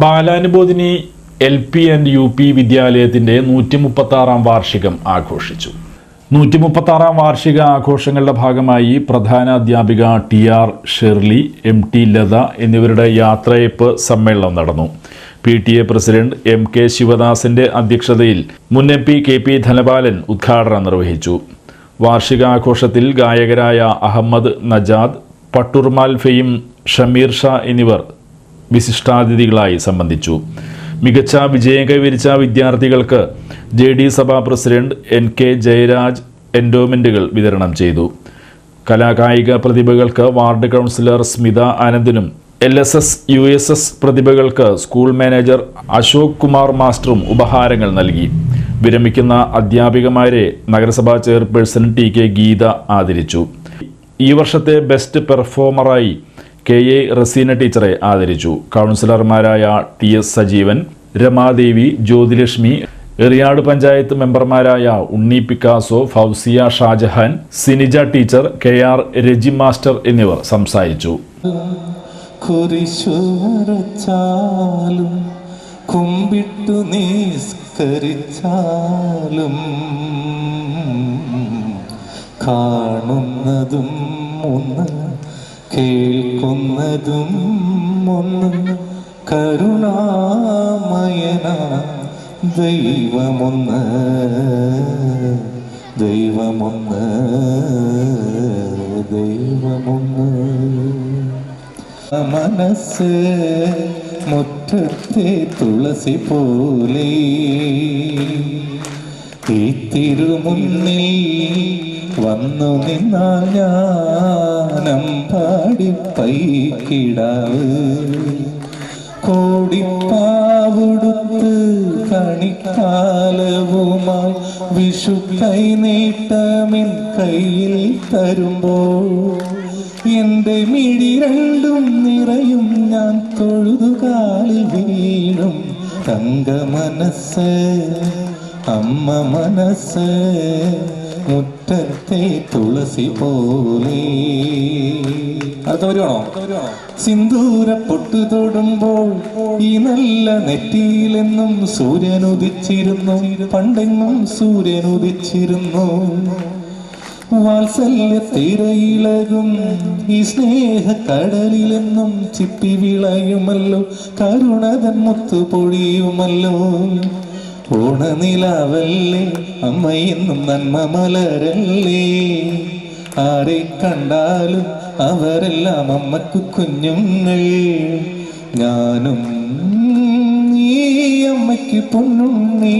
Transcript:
Balanubodhini L P and U P വിദ്യാലയത്തിന്റെ നൂറ്റി മുപ്പത്താറാം വാർഷികം ആഘോഷിച്ചു. നൂറ്റി മുപ്പത്താറാം വാർഷിക ആഘോഷങ്ങളുടെ ഭാഗമായി പ്രധാന അധ്യാപിക T R Sherly M T Latha എന്നിവരുടെ യാത്രയപ്പ് സമ്മേളനം നടന്നു. P T A president M K ശിവദാസിന്റെ അധ്യക്ഷതയിൽ മുൻ M P K P Dhanapalan ഉദ്ഘാടനം നിർവഹിച്ചു. വാർഷികാഘോഷത്തിൽ ഗായകരായ അഹമ്മദ് നജാദ് പട്ടുർമാൽ ഫെയിം ഷമീർ ഷാ എന്നിവർ വിശിഷ്ടാതിഥികളായി സംബന്ധിച്ചു. മികച്ച വിജയം കൈവരിച്ച വിദ്യാർത്ഥികൾക്ക് J D Sabha president N K Jayaraj എൻഡോമെന്റുകൾ വിതരണം ചെയ്തു. കലാകായിക പ്രതിഭകൾക്ക് ward councillor Smitha ആനന്ദിനും L S S U S S പ്രതിഭകൾക്ക് school manager Ashok Kumar മാസ്റ്ററും ഉപഹാരങ്ങൾ നൽകി. വിരമിക്കുന്ന അധ്യാപികമാരെ നഗരസഭാ ചെയർപേഴ്സൺ ടി കെ ഗീത ആദരിച്ചു. ഈ വർഷത്തെ ബെസ്റ്റ് പെർഫോമറായി കെ എ റസീന ടീച്ചറെ ആദരിച്ചു. കൗൺസിലർമാരായ ടി എസ് സജീവൻ രമാദേവി ജ്യോതിലക്ഷ്മി എറിയാട് പഞ്ചായത്ത് മെമ്പർമാരായ Unni Picasso Fousiya Shajahan Sinija teacher K R Reji master എന്നിവർ സംസാരിച്ചു. കുമ്പിട്ടു നിസ്കരിച്ചാലും കാണുന്നതും ഒന്ന് കേൾക്കുന്നതും ഒന്നും കരുണാമയന ദൈവമൊന്ന് ദൈവമൊന്ന് ദൈവമൊന്ന്. മനസ്സ് മുറ്റത്തെ തുളസി പോലെ ഈ തിരുമുന്നിൽ വന്നു നിന്നാൽ ഞാനം പാടി പൈക്കിടാവ് കോടിപ്പാവുടുത്ത് കണിക്കാലവുമായി വിഷു കൈ നീട്ടമിൻ കയ്യിൽ തരുമ്പോൾ എന്റെ മിഴി രണ്ടും നിറയും ഞാൻ തൊഴുതുകാലിൽ വീഴും തങ്ക മനസ്സ് അമ്മ മനസ്സ് മുറ്റത്തെ തുളസി പോലെ. അടുത്ത വരുവാണോ സിന്ദൂര പൊട്ടു തൊടുമ്പോൾ ഈ നല്ല നെറ്റിയിലെന്നും സൂര്യൻ ഉദിച്ചിരുന്നു പണ്ടെങ്ങും സൂര്യൻ ഉദിച്ചിരുന്നു വാത്സല്യ തിരയിളകും ഈ സ്നേഹ കടലിലെന്നും ചിപ്പി വിളയുമല്ലോ. കരുണതൻ മുത്തു പൊഴിയുമല്ലോ ഓണനിലാവല്ലേ അമ്മയെന്നും നന്മ മലരല്ലേ? ആരെ കണ്ടാലും അവരെല്ലാം അമ്മക്കു കുഞ്ഞുങ്ങൾ. ഞാനും ഈ അമ്മയ്ക്ക് പൊന്നുണ്ണി.